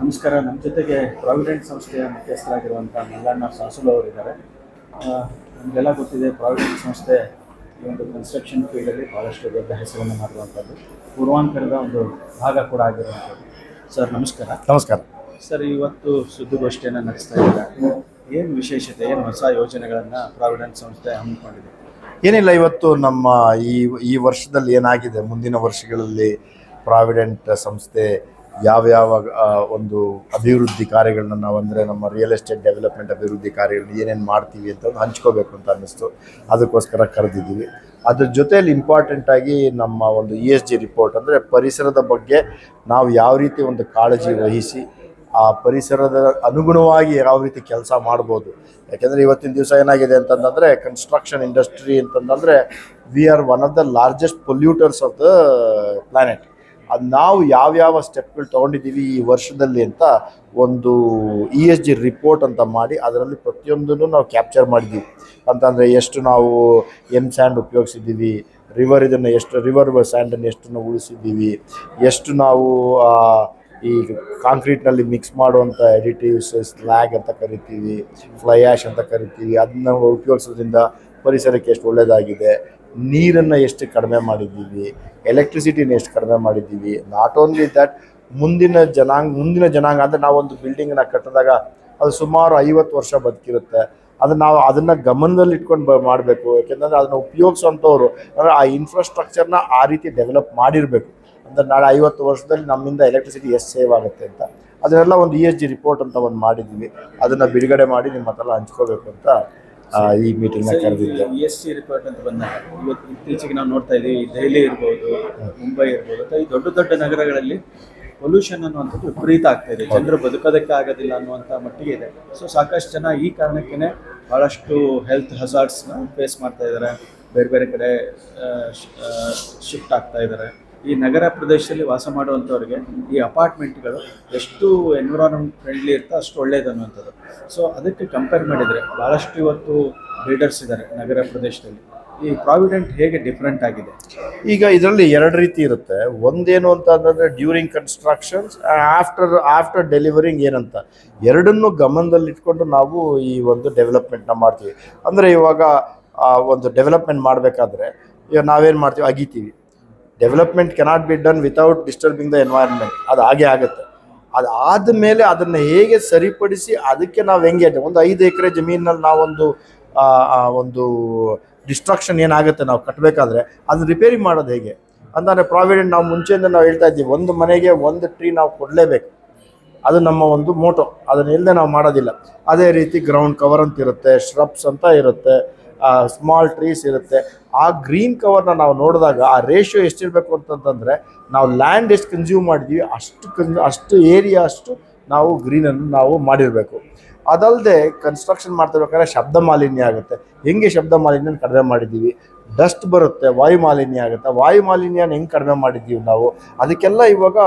ನಮಸ್ಕಾರ. ನಮ್ಮ ಜೊತೆಗೆ ಪ್ರಾವಿಡೆಂಟ್ ಸಂಸ್ಥೆಯ ಮುಖ್ಯಸ್ಥರಾಗಿರುವಂಥ ಮಲ್ಲಣ್ಣ ಸಾಸುಲು ಅವರಿದ್ದಾರೆ. ನಮಗೆಲ್ಲ ಗೊತ್ತಿದೆ ಪ್ರಾವಿಡೆಂಟ್ ಸಂಸ್ಥೆ ಈ ಒಂದು ಕನ್ಸ್ಟ್ರಕ್ಷನ್ ಫೀಲ್ಡಲ್ಲಿ ಭಾಳಷ್ಟು ದೊಡ್ಡ ಹೆಸರನ್ನು ಮಾಡುವಂಥದ್ದು ಪೂರ್ವಾಂತರದ ಒಂದು ಭಾಗ ಕೂಡ ಆಗಿರುವಂಥದ್ದು. ಸರ್ ನಮಸ್ಕಾರ. ನಮಸ್ಕಾರ. ಸರ್ ಇವತ್ತು ಸುದ್ದಿಗೋಷ್ಠಿಯನ್ನು ನಡೆಸ್ತಾ ಇದ್ದಾರೆ? ಏನು ವಿಶೇಷತೆ ಏನು ಹೊಸ ಯೋಜನೆಗಳನ್ನು ಪ್ರಾವಿಡೆಂಟ್ ಸಂಸ್ಥೆ ಹಮ್ಮಿಕೊಂಡಿದೆ? ಏನಿಲ್ಲ ಇವತ್ತು ನಮ್ಮ ಈ ಈ ವರ್ಷದಲ್ಲಿ ಏನಾಗಿದೆ? ಮುಂದಿನ ವರ್ಷಗಳಲ್ಲಿ ಪ್ರಾವಿಡೆಂಟ್ ಸಂಸ್ಥೆ ಯಾವ್ಯಾವ ಯಾವ ಒಂದು ಅಭಿವೃದ್ಧಿ ಕಾರ್ಯಗಳನ್ನ ನಾವು ಅಂದರೆ ನಮ್ಮ ರಿಯಲ್ ಎಸ್ಟೇಟ್ ಡೆವಲಪ್ಮೆಂಟ್ ಅಭಿವೃದ್ಧಿ ಕಾರ್ಯಗಳನ್ನ ಏನೇನು ಮಾಡ್ತೀವಿ ಅಂತ ಒಂದು ಹಂಚ್ಕೋಬೇಕು ಅಂತ ಅನ್ನಿಸ್ತು. ಅದಕ್ಕೋಸ್ಕರ ಕರೆದಿದ್ದೀವಿ. ಅದ್ರ ಜೊತೆಯಲ್ಲಿ ಇಂಪಾರ್ಟೆಂಟ್ ಆಗಿ ನಮ್ಮ ಒಂದು ಇ ಎಸ್ ಜಿ ರಿಪೋರ್ಟ್ ಅಂದರೆ ಪರಿಸರದ ಬಗ್ಗೆ ನಾವು ಯಾವ ರೀತಿ ಒಂದು ಕಾಳಜಿ ವಹಿಸಿ, ಆ ಪರಿಸರದ ಅನುಗುಣವಾಗಿ ಯಾವ ರೀತಿ ಕೆಲಸ ಮಾಡ್ಬೋದು. ಯಾಕೆಂದರೆ ಇವತ್ತಿನ ದಿವಸ ಏನಾಗಿದೆ ಅಂತಂದರೆ ಕನ್ಸ್ಟ್ರಕ್ಷನ್ ಇಂಡಸ್ಟ್ರಿ ಅಂತಂದರೆ we are one of the largest polluters of the planet ಅದು ನಾವು ಯಾವ್ಯಾವ ಸ್ಟೆಪ್ಗಳು ತೊಗೊಂಡಿದ್ದೀವಿ ಈ ವರ್ಷದಲ್ಲಿ ಅಂತ ಒಂದು ಇ ಎಸ್ ಜಿ ರಿಪೋರ್ಟ್ ಅಂತ ಮಾಡಿ ಅದರಲ್ಲಿ ಪ್ರತಿಯೊಂದನ್ನು ನಾವು ಕ್ಯಾಪ್ಚರ್ ಮಾಡಿದ್ದೀವಿ. ಅಂತಂದರೆ ಎಷ್ಟು ನಾವು ಎಂ ಸ್ಯಾಂಡ್ ಉಪಯೋಗಿಸಿದ್ದೀವಿ ರಿವರ್ ಇದನ್ನು ಎಷ್ಟು ರಿವರ್ ಸ್ಯಾಂಡನ್ನು ಎಷ್ಟು ನಾವು ಉಳಿಸಿದ್ದೀವಿ, ಎಷ್ಟು ನಾವು ಈ ಕಾಂಕ್ರೀಟ್ನಲ್ಲಿ ಮಿಕ್ಸ್ ಮಾಡುವಂಥ ಎಡಿಟಿವ್ಸ್ ಸ್ಲ್ಯಾಗ್ ಅಂತ ಕರಿತೀವಿ ಫ್ಲೈ ಆ್ಯಶ್ ಅಂತ ಕರಿತೀವಿ, ಅದನ್ನ ಉಪಯೋಗಿಸೋದ್ರಿಂದ ಪರಿಸರಕ್ಕೆ ಎಷ್ಟು ಒಳ್ಳೆಯದಾಗಿದೆ ನೀರನ್ನು ಎಷ್ಟು ಕಡಿಮೆ ಮಾಡಿದ್ದೀವಿ ಎಲೆಕ್ಟ್ರಿಸಿಟಿನ ಎಷ್ಟು ಕಡಿಮೆ ಮಾಡಿದ್ದೀವಿ ನಾಟ್ ಓನ್ಲಿ ದ್ಯಾಟ್ ಮುಂದಿನ ಜನಾಂಗ ಮುಂದಿನ ಜನಾಂಗ, ಅಂದರೆ ನಾವೊಂದು ಬಿಲ್ಡಿಂಗನ್ನ ಕಟ್ಟಿದಾಗ ಅದು ಸುಮಾರು ಐವತ್ತು ವರ್ಷ ಬದುಕಿರುತ್ತೆ. ಅದು ನಾವು ಅದನ್ನು ಗಮನದಲ್ಲಿ ಇಟ್ಕೊಂಡು ಬ ಮಾಡಬೇಕು, ಯಾಕೆಂದರೆ ಅದನ್ನು ಉಪಯೋಗಿಸೋಂಥವ್ರು, ಅಂದರೆ ಆ ಇನ್ಫ್ರಾಸ್ಟ್ರಕ್ಚರ್ನ ಆ ರೀತಿ ಡೆವಲಪ್ ಮಾಡಿರಬೇಕು. ಅಂದರೆ ನಾಳೆ ಐವತ್ತು ವರ್ಷದಲ್ಲಿ ನಮ್ಮಿಂದ ಎಲೆಕ್ಟ್ರಿಸಿಟಿ ಎಷ್ಟು ಸೇವ್ ಆಗುತ್ತೆ ಅಂತ. ಅದನ್ನೆಲ್ಲ ಒಂದು ಇ ಎಸ್ ಜಿ ರಿಪೋರ್ಟ್ ಅಂತ ಒಂದು ಮಾಡಿದ್ದೀವಿ ಅದನ್ನು ಬಿಡುಗಡೆ ಮಾಡಿ ನಿಮ್ಮ ಹತ್ರ ಹಂಚ್ಕೋಬೇಕು ಅಂತ ಈ ಮೀಟಿಂಗ್ನ ಕರೆದಿದ್ದೆ. ಇ ಎಸ್ ಸಿ ರಿಪೋರ್ಟ್ ಅಂತ ಬಂದಾಗ ಇವತ್ತು ಇತ್ತೀಚೆಗೆ ನಾವು ನೋಡ್ತಾ ಇದ್ದೀವಿ ದೆಹಲಿ ಇರ್ಬೋದು ಮುಂಬೈ ಇರ್ಬೋದು ಅಥವಾ ಈ ದೊಡ್ಡ ದೊಡ್ಡ ನಗರಗಳಲ್ಲಿ ಪೊಲ್ಯೂಷನ್ ಅನ್ನುವಂಥದ್ದು ವಿಪರೀತ ಆಗ್ತಾ ಇದೆ. ಜನರು ಬದುಕೋದಕ್ಕೆ ಆಗೋದಿಲ್ಲ ಅನ್ನುವಂಥ ಮಟ್ಟಿಗೆ ಇದೆ. ಸೊ ಸಾಕಷ್ಟು ಜನ ಈ ಕಾರಣಕ್ಕೇ ಭಾಳಷ್ಟು ಹೆಲ್ತ್ ಹಜಾರ್ಡ್ಸ್ನ ಫೇಸ್ ಮಾಡ್ತಾ ಇದ್ದಾರೆ. ಬೇರೆ ಬೇರೆ ಕಡೆ ಶಿಫ್ಟ್ ಆಗ್ತಾ ಇದ್ದಾರೆ. ಈ ನಗರ ಪ್ರದೇಶದಲ್ಲಿ ವಾಸ ಮಾಡುವಂಥವ್ರಿಗೆ ಈ ಅಪಾರ್ಟ್ಮೆಂಟ್ಗಳು ಎಷ್ಟು ಎನ್ವಿರಾನ್ಮೆಂಟ್ ಫ್ರೆಂಡ್ಲಿ ಇರ್ತೋ ಅಷ್ಟು ಒಳ್ಳೇದು ಅನ್ನುವಂಥದ್ದು. ಸೊ ಅದಕ್ಕೆ ಕಂಪೇರ್ ಮಾಡಿದರೆ ಭಾಳಷ್ಟು ಇವತ್ತು ಬಿಲ್ಡರ್ಸ್ ಇದ್ದಾರೆ ನಗರ ಪ್ರದೇಶದಲ್ಲಿ. ಈ ಪ್ರಾವಿಡೆಂಟ್ ಹೇಗೆ ಡಿಫ್ರೆಂಟ್ ಆಗಿದೆ? ಈಗ ಇದರಲ್ಲಿ ಎರಡು ರೀತಿ ಇರುತ್ತೆ. ಒಂದೇನು ಅಂತ ಅಂತಂದರೆ during constructions after after delivering ಏನಂತ. ಎರಡನ್ನೂ ಗಮನದಲ್ಲಿಟ್ಕೊಂಡು ನಾವು ಈ ಒಂದು ಡೆವಲಪ್ಮೆಂಟ್ನ ಮಾಡ್ತೀವಿ. ಅಂದರೆ ಇವಾಗ ಒಂದು ಡೆವಲಪ್ಮೆಂಟ್ ಮಾಡಬೇಕಾದ್ರೆ ಈಗ ನಾವೇನು ಮಾಡ್ತೀವಿ? ಅಗಿತೀವಿ development cannot be done without disturbing the environment ಅದು ಹಾಗೆ ಆಗುತ್ತೆ. ಅದು ಆದಮೇಲೆ ಅದನ್ನು ಹೇಗೆ ಸರಿಪಡಿಸಿ ಅದಕ್ಕೆ ನಾವು ಹೆಂಗೆ ಒಂದು ಐದು ಎಕರೆ ಜಮೀನಲ್ಲಿ ನಾವೊಂದು ಒಂದು ಡಿಸ್ಟ್ರಕ್ಷನ್ ಏನಾಗುತ್ತೆ ನಾವು ಕಟ್ಟಬೇಕಾದ್ರೆ ಅದನ್ನ ರಿಪೇರಿ ಮಾಡೋದು ಹೇಗೆ? ಅಂತಂದರೆ ಪ್ರಾವಿಡೆಂಟ್ ನಾವು ಮುಂಚೆಯಿಂದ ನಾವು ಹೇಳ್ತಾ ಇದ್ದೀವಿ. ಒಂದು ಮನೆಗೆ ಒಂದು ಟ್ರೀ ನಾವು ಕೊಡಲೇಬೇಕು. ಅದು ನಮ್ಮ ಒಂದು ಮೋಟೋ ಅದನ್ನ ಇಲ್ಲದೆ ನಾವು ಮಾಡೋದಿಲ್ಲ. ಅದೇ ರೀತಿ ಗ್ರೌಂಡ್ ಕವರ್ ಅಂತ ಇರುತ್ತೆ ಶ್ರಬ್ಸ್ ಅಂತ ಇರುತ್ತೆ. ಸ್ಮಾಲ್ ಟ್ರೀಸ್ ಇರುತ್ತೆ. ಆ ಗ್ರೀನ್ ಕವರ್ನ ನಾವು ನೋಡಿದಾಗ ಆ ರೇಷಿಯೋ ಎಷ್ಟಿರಬೇಕು ಅಂತಂತಂದರೆ ನಾವು ಲ್ಯಾಂಡ್ ಎಷ್ಟು ಕನ್ಸ್ಯೂಮ್ ಮಾಡಿದ್ದೀವಿ ಅಷ್ಟು ಕನ್ ಅಷ್ಟು ಏರಿಯಾ ಅಷ್ಟು ನಾವು ಗ್ರೀನನ್ನು ನಾವು ಮಾಡಿರಬೇಕು. ಅದಲ್ಲದೆ ಕನ್ಸ್ಟ್ರಕ್ಷನ್ ಮಾಡ್ತಿರ್ಬೇಕಾದ್ರೆ ಶಬ್ದ ಮಾಲಿನ್ಯ ಆಗುತ್ತೆ. ಹೆಂಗೆ ಶಬ್ದ ಮಾಲಿನ್ಯನ ಕಡಿಮೆ ಮಾಡಿದ್ದೀವಿ ಡಸ್ಟ್ ಬರುತ್ತೆ, ವಾಯು ಮಾಲಿನ್ಯ ಆಗುತ್ತೆ. ವಾಯು ಮಾಲಿನ್ಯನ ಹೆಂಗೆ ಕಡಿಮೆ ಮಾಡಿದ್ದೀವಿ ನಾವು? ಅದಕ್ಕೆಲ್ಲ ಇವಾಗ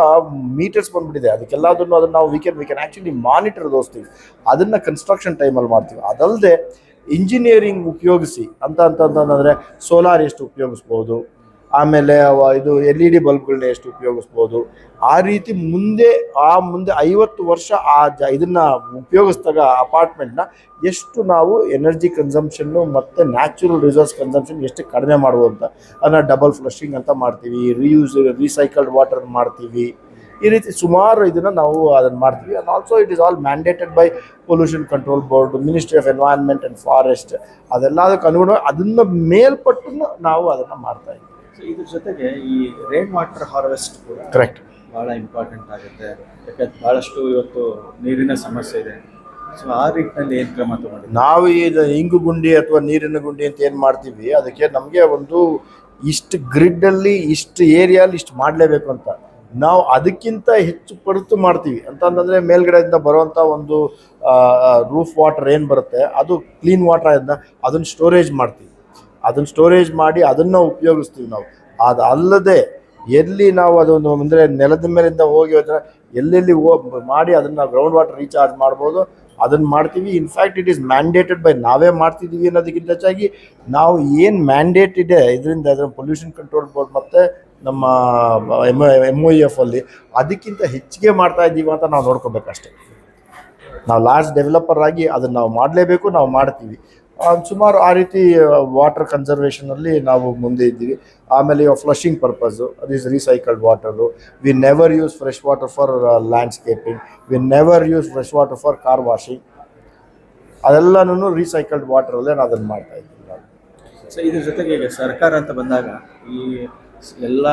ಮೀಟರ್ಸ್ ಬಂದ್ಬಿಟ್ಟಿದೆ. ಅದಕ್ಕೆಲ್ಲದನ್ನು ಅದನ್ನು ನಾವು we can we can actually monitor ದೋಸ್ತೀವಿ ಅದನ್ನು ಕನ್ಸ್ಟ್ರಕ್ಷನ್ ಟೈಮಲ್ಲಿ ಮಾಡ್ತೀವಿ. ಅದಲ್ಲದೆ ಇಂಜಿನಿಯರಿಂಗ್ ಉಪಯೋಗಿಸಿ ಅಂತ ಅಂತಂತಂದರೆ ಸೋಲಾರ್ ಎಷ್ಟು ಉಪಯೋಗಿಸ್ಬೋದು? ಆಮೇಲೆ ಇದು ಎಲ್ ಇ ಡಿ ಬಲ್ಬ್ಗಳನ್ನ ಎಷ್ಟು ಉಪಯೋಗಿಸ್ಬೋದು? ಆ ರೀತಿ ಮುಂದೆ, ಆ ಮುಂದೆ ಐವತ್ತು ವರ್ಷ ಆ ಜ ಇದನ್ನು ಉಪಯೋಗಿಸಿದಾಗ ಅಪಾರ್ಟ್ಮೆಂಟ್ನ ಎಷ್ಟು ನಾವು ಎನರ್ಜಿ ಕನ್ಸಂಪ್ಷನ್ನು ಮತ್ತು ನ್ಯಾಚುರಲ್ ರಿಸೋರ್ಸ್ ಕನ್ಸಂಪ್ಷನ್ ಎಷ್ಟು ಕಡಿಮೆ ಮಾಡ್ಬೋದು ಅಂತ. ಅದನ್ನು ಡಬಲ್ ಫ್ಲಶಿಂಗ್ ಅಂತ ಮಾಡ್ತೀವಿ ರೀಯೂಸ್ ರೀಸೈಕಲ್ಡ್ ವಾಟರ್ ಮಾಡ್ತೀವಿ. ಈ ರೀತಿ ಸುಮಾರು ಇದನ್ನು ನಾವು ಅದನ್ನು ಮಾಡ್ತೀವಿ. And also it is all mandated by pollution control board ministry of environment and forest ಅದೆಲ್ಲದಕ್ಕೆ ಅನುಗುಣವಾಗಿ ಅದನ್ನು ಮೇಲ್ಪಟ್ಟು ನಾವು ಅದನ್ನು ಮಾಡ್ತಾ ಇದ್ದೀವಿ. ಸೊ ಇದ್ರ ಜೊತೆಗೆ ಈ ರೈನ್ ವಾಟರ್ ಹಾರ್ವೆಸ್ಟ್ ಕೂಡ ಕರೆಕ್ಟ್ ಭಾಳ ಇಂಪಾರ್ಟೆಂಟ್ ಆಗುತ್ತೆ. ಯಾಕಂದ್ರೆ ಭಾಳಷ್ಟು ಇವತ್ತು ನೀರಿನ ಸಮಸ್ಯೆ ಇದೆ. ಸೊ ಆ ರೀತಿಯಲ್ಲಿ ಏನು ಕ್ರಮ ತಗೊಂಡಿದ್ದೀವಿ ನಾವು ಇದು ಇಂಗು ಗುಂಡಿ ಅಥವಾ ನೀರಿನ ಗುಂಡಿ ಅಂತ ಏನು ಮಾಡ್ತೀವಿ ಅದಕ್ಕೆ ನಮಗೆ ಒಂದು ಇಷ್ಟು ಗ್ರಿಡ್ಡಲ್ಲಿ ಇಷ್ಟು ಏರಿಯಲ್ಲಿ ಇಷ್ಟು ಮಾಡಲೇಬೇಕು ಅಂತ. ನಾವು ಅದಕ್ಕಿಂತ ಹೆಚ್ಚು ಪಡಿತು ಮಾಡ್ತೀವಿ. ಅಂತಂದರೆ ಮೇಲ್ಗಡೆಯಿಂದ ಬರುವಂಥ ಒಂದು ರೂಫ್ ವಾಟರ್ ಏನು ಬರುತ್ತೆ, ಅದು ಕ್ಲೀನ್ ವಾಟರ್ ಅದನ್ನ ಅದನ್ನು ಸ್ಟೋರೇಜ್ ಮಾಡ್ತೀವಿ. ಅದನ್ನು ಸ್ಟೋರೇಜ್ ಮಾಡಿ ಅದನ್ನು ಉಪಯೋಗಿಸ್ತೀವಿ ನಾವು. ಅದಲ್ಲದೆ ಎಲ್ಲಿ ನಾವು ಅದೊಂದು ಅಂದರೆ ನೆಲದ ಮೇಲಿಂದ ಹೋಗಿ ಹೋದ್ರೆ ಎಲ್ಲೆಲ್ಲಿ ಮಾಡಿ ಅದನ್ನು ಗ್ರೌಂಡ್ ವಾಟರ್ ರೀಚಾರ್ಜ್ ಮಾಡ್ಬೋದು, ಅದನ್ನು ಮಾಡ್ತೀವಿ. In fact it is mandated by ನಾವೇ ಮಾಡ್ತಿದ್ದೀವಿ ಅನ್ನೋದಕ್ಕಿಂತ ಹೆಚ್ಚಾಗಿ ನಾವು ಏನು ಮ್ಯಾಂಡೇಟ್ ಇದೆ, ಇದರಿಂದ ಅದರ ಪೊಲ್ಯೂಷನ್ ಕಂಟ್ರೋಲ್ ಬೋರ್ಡ್ ಮತ್ತು ನಮ್ಮ ಎಂ ಎಂ ಒ ಎಫ್ ಅಲ್ಲಿ ಅದಕ್ಕಿಂತ ಹೆಚ್ಚಿಗೆ ಮಾಡ್ತಾ ಇದ್ದೀವಿ ಅಂತ ನಾವು ನೋಡ್ಕೋಬೇಕಷ್ಟೇ. ನಾವು ಲಾರ್ಜ್ ಡೆವಲಪರ್ ಆಗಿ ಅದನ್ನು ನಾವು ಮಾಡಲೇಬೇಕು, ನಾವು ಮಾಡ್ತೀವಿ. ಸುಮಾರು ಆ ರೀತಿ ವಾಟರ್ ಕನ್ಸರ್ವೇಷನಲ್ಲಿ ನಾವು ಮುಂದೆ ಇದ್ದೀವಿ. ಆಮೇಲೆ ಫ್ಲಶಿಂಗ್ ಪರ್ಪಸ್ಸು ಅದು is recycled water we never use fresh water for landscaping we never use fresh water for car washing ಅದೆಲ್ಲನೂ recycled ವಾಟರಲ್ಲೇ ನಾವು ಅದನ್ನು ಮಾಡ್ತಾ ಇದ್ದೀವಿ. ಸೊ ಇದ್ರ ಜೊತೆಗೆ ಸರ್ಕಾರ ಅಂತ ಬಂದಾಗ ಈ ಎಲ್ಲ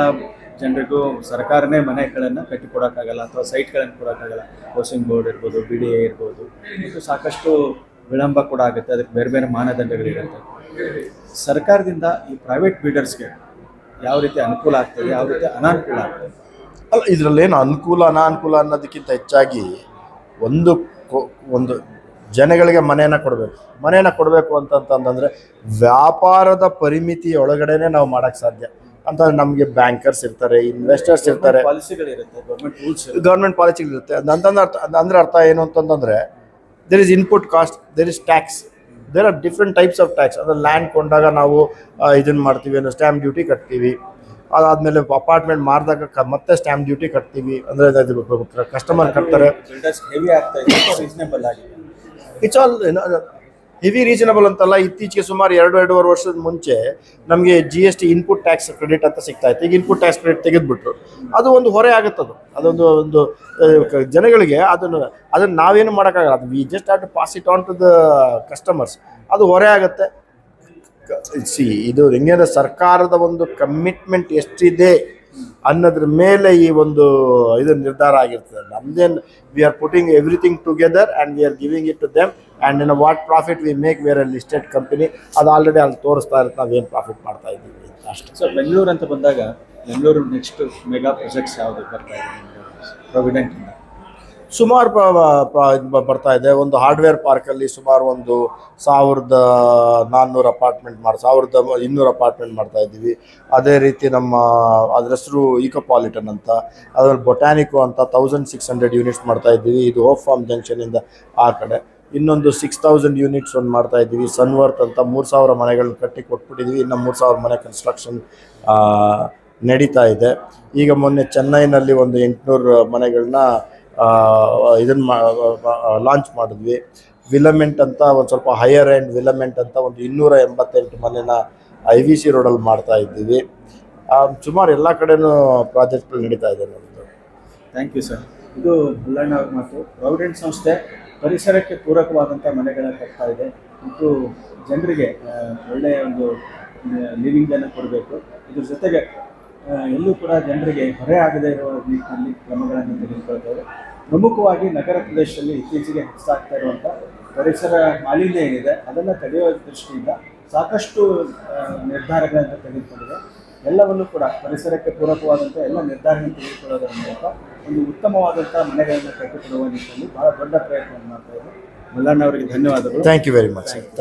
ಜನರಿಗೂ ಸರ್ಕಾರನೇ ಮನೆಗಳನ್ನು ಕಟ್ಟಿಕೊಡೋಕ್ಕಾಗಲ್ಲ ಅಥವಾ ಸೈಟ್ಗಳನ್ನು ಕೊಡೋಕ್ಕಾಗಲ್ಲ. ಹೌಸಿಂಗ್ ಬೋರ್ಡ್ ಇರ್ಬೋದು ಬಿ ಡಿ ಎ ಇರ್ಬೋದು. ಇದು ಸಾಕಷ್ಟು ವಿಳಂಬ ಕೂಡ ಆಗುತ್ತೆ. ಅದಕ್ಕೆ ಬೇರೆ ಬೇರೆ ಮಾನದಂಡಗಳಿರುತ್ತೆ. ಸರ್ಕಾರದಿಂದ ಈ ಪ್ರೈವೇಟ್ ಬಿಲ್ಡರ್ಸ್ಗೆ ಯಾವ ರೀತಿ ಅನುಕೂಲ ಆಗ್ತದೆ, ಯಾವ ರೀತಿ ಅನಾನುಕೂಲ ಆಗ್ತದೆ? ಅಲ್ಲ ಇದರಲ್ಲೇನು ಅನುಕೂಲ, ಅನಾನುಕೂಲ ಅನ್ನೋದಕ್ಕಿಂತ ಹೆಚ್ಚಾಗಿ ಒಂದು ಒಂದು ಜನಗಳಿಗೆ ಮನೆಯನ್ನು ಕೊಡಬೇಕು. ಮನೆಯನ್ನು ಕೊಡಬೇಕು ಅಂತಂತಂದರೆ ವ್ಯಾಪಾರದ ಪರಿಮಿತಿ ಒಳಗಡೆನೆ ನಾವು ಮಾಡೋಕ್ಕೆ ಸಾಧ್ಯ. ಅಂತಂದ್ರೆ ನಮಗೆ ಬ್ಯಾಂಕರ್ಸ್ ಇರ್ತಾರೆ ಇನ್ವೆಸ್ಟರ್ಸ್ ಇರ್ತಾರೆ. ಗೌರ್ಮೆಂಟ್ ಪಾಲಿಸಿಗಳಿರುತ್ತೆ ಅಂತಂದ್ರೆ ಅರ್ಥ ಅದ್- ಅಂದ್ರೆ ಅರ್ಥ ಏನು ಅಂತಂದ್ರೆ there is input cost there is tax there are different types of tax ಅಂದರೆ ಲ್ಯಾಂಡ್ ಕೊಂಡಾಗ ನಾವು ಇದನ್ನ ಮಾಡ್ತೀವಿ ಅಂದ್ರೆ ಸ್ಟ್ಯಾಂಪ್ ಡ್ಯೂಟಿ ಕಟ್ತೀವಿ. ಅದಾದಮೇಲೆ ಅಪಾರ್ಟ್ಮೆಂಟ್ ಮಾರಿದಾಗ ಮತ್ತೆ ಸ್ಟ್ಯಾಂಪ್ ಡ್ಯೂಟಿ ಕಟ್ತೀವಿ. ಅಂದರೆ ಕಸ್ಟಮರ್ ಕಟ್ತಾರೆ. ಇಟ್ಸ್ ಆಲ್ ಹೆವಿ ರೀಸನಬಲ್ ಅಂತಲ್ಲ ಇತ್ತೀಚೆಗೆ ಸುಮಾರು ಎರಡು ಎರಡೂವರೆ ವರ್ಷದ ಮುಂಚೆ ನಮಗೆ G S T input tax credit ಅಂತ ಸಿಗ್ತಾ ಇತ್ತು ಈಗ ಇನ್ಪುಟ್ ಟ್ಯಾಕ್ಸ್ ಕ್ರೆಡಿಟ್ ತೆಗೆದುಬಿಟ್ರು ಅದು ಒಂದು ಹೊರೆ ಆಗುತ್ತದು ಅದು ಅದೊಂದು ಒಂದು ಜನಗಳಿಗೆ ಅದನ್ನು ಅದನ್ನು ನಾವೇನು ಮಾಡೋಕ್ಕಾಗಲ್ಲ ಅದು we just have to pass it on to the customers ಅದು ಹೊರೆ ಆಗುತ್ತೆ ಸಿ ಇದು ಹೆಂಗೆ ಸರ್ಕಾರದ ಒಂದು ಕಮಿಟ್ಮೆಂಟ್ ಎಷ್ಟಿದೆ ಅನ್ನೋದ್ರ ಮೇಲೆ ಈ ಒಂದು ಇದು ನಿರ್ಧಾರ ಆಗಿರ್ತದೆ. ನಮ್ದೇನ್ we are putting everything together and we are giving it to them and in what profit we make where a listed company ಅದು ಆಲ್ರೆಡಿ ಅಲ್ಲಿ ತೋರಿಸ್ತಾ ಇರುತ್ತೆ ಏನು ಪ್ರಾಫಿಟ್ ಮಾಡ್ತಾ ಇದ್ದೀವಿ ಅಷ್ಟು ಅಷ್ಟೇ. ಸೊ ಬೆಂಗಳೂರು ಅಂತ ಬಂದಾಗ ಬೆಂಗಳೂರು ನೆಕ್ಸ್ಟ್ ಮೆಗಾ ಪ್ರಾಜೆಕ್ಟ್ಸ್ ಯಾವುದು ಬರ್ತಾ ಇದೆ? ಪ್ರಾವಿಡೆಂಟ್ ಸುಮಾರು ಬರ್ತಾ ಇದೆ. ಒಂದು ಹಾರ್ಡ್ವೇರ್ ಪಾರ್ಕಲ್ಲಿ ಸುಮಾರು ಒಂದು ಸಾವಿರದ ನಾನ್ನೂರು ಅಪಾರ್ಟ್ಮೆಂಟ್ ಮಾಡಿ, ಸಾವಿರದ ಇನ್ನೂರು ಅಪಾರ್ಟ್ಮೆಂಟ್ ಮಾಡ್ತಾ ಇದ್ದೀವಿ. ಅದೇ ರೀತಿ ನಮ್ಮ, ಅದ್ರ ಹೆಸರು ಈಕೋಪಾಲಿಟನ್ ಅಂತ. ಅದರಲ್ಲಿ ಬೊಟ್ಯಾನಿಕು ಅಂತ ತೌಸಂಡ್ ಸಿಕ್ಸ್ ಹಂಡ್ರೆಡ್ ಯೂನಿಟ್ಸ್ ಮಾಡ್ತಾ ಇದ್ದೀವಿ. ಇದು ಹೋಪ್ ಫಾರ್ಮ್ ಜಂಕ್ಷನಿಂದ ಆ ಕಡೆ. ಇನ್ನೊಂದು ಸಿಕ್ಸ್ ತೌಸಂಡ್ ಯೂನಿಟ್ಸ್ ಒಂದು ಮಾಡ್ತಾ ಇದ್ದೀವಿ. ಸನ್ವರ್ತ್ ಅಂತ ಮೂರು ಸಾವಿರ ಮನೆಗಳನ್ನ ಕಟ್ಟಿ ಕೊಟ್ಬಿಟ್ಟಿದ್ದೀವಿ. ಇನ್ನು ಮೂರು ಸಾವಿರ ಮನೆ ಕನ್ಸ್ಟ್ರಕ್ಷನ್ ನಡೀತಾ ಇದೆ. ಈಗ ಮೊನ್ನೆ ಚೆನ್ನೈನಲ್ಲಿ ಒಂದು ಎಂಟುನೂರು ಮನೆಗಳನ್ನ ಇದನ್ನು ಲಾಂಚ್ ಮಾಡಿದ್ವಿ. ವಿಲಮೆಂಟ್ ಅಂತ ಒಂದು ಸ್ವಲ್ಪ ಹೈಯರ್ ಆ್ಯಂಡ್ ವಿಲಮೆಂಟ್ ಅಂತ ಒಂದು ಇನ್ನೂರ ಎಂಬತ್ತೆಂಟು ಮನೆನ ಐ ವಿ ಸಿ ರೋಡಲ್ಲಿ ಮಾಡ್ತಾ ಇದ್ದೀವಿ. ಸುಮಾರು ಎಲ್ಲ ಕಡೆನೂ ಪ್ರಾಜೆಕ್ಟ್ಗಳು ನಡೀತಾ ಇದೆ ನಮ್ಮದು ಥ್ಯಾಂಕ್ ಯು ಸರ್ ಇದು ಬುಲ್ಲಣ್ಣ ಅವ್ರ ಮಾತು. ಪ್ರಾವಿಡೆಂಟ್ ಸಂಸ್ಥೆ ಪರಿಸರಕ್ಕೆ ಪೂರಕವಾದಂಥ ಮನೆಗಳನ್ನ ಕಟ್ತಾ ಇದೆ. ಮತ್ತು ಜನರಿಗೆ ಒಳ್ಳೆಯ ಒಂದು ಲಿವಿಂಗನ್ನು ಕೊಡಬೇಕು. ಇದ್ರ ಜೊತೆಗೆ ಎಲ್ಲೂ ಕೂಡ ಜನರಿಗೆ ಹೊರೆ ಆಗದೇ ಇರೋ ನಿಟ್ಟಿನಲ್ಲಿ ಕ್ರಮಗಳನ್ನು ತೆಗೆದುಕೊಳ್ತೇವೆ ಪ್ರಮುಖವಾಗಿ ನಗರ ಪ್ರದೇಶದಲ್ಲಿ ಇತ್ತೀಚೆಗೆ ಹೆಚ್ಚಾಗ್ತಾ ಇರುವಂಥ ಪರಿಸರ ಮಾಲಿನ್ಯ ಏನಿದೆ ಅದನ್ನು ತಡೆಯುವ ದೃಷ್ಟಿಯಿಂದ ಸಾಕಷ್ಟು ನಿರ್ಧಾರಗಳನ್ನು ತೆಗೆದುಕೊಂಡಿದೆ. ಎಲ್ಲವನ್ನೂ ಕೂಡ ಪರಿಸರಕ್ಕೆ ಪೂರಕವಾದಂಥ ಎಲ್ಲ ನಿರ್ಧಾರಗಳನ್ನು ತೆಗೆದುಕೊಳ್ಳೋದರ ಮೂಲಕ ಒಂದು ಉತ್ತಮವಾದಂಥ ಮನೆಗಳನ್ನು ಕಟ್ಟಿಕೊಡುವ ನಿಟ್ಟಿನಲ್ಲಿ ಬಹಳ ದೊಡ್ಡ ಪ್ರಯತ್ನವನ್ನು ಮಾಡ್ತಾ ಇದ್ದೀವಿ. ಮಲ್ಲಣ್ಣ ಅವರಿಗೆ ಧನ್ಯವಾದಗಳು. Thank you very much thank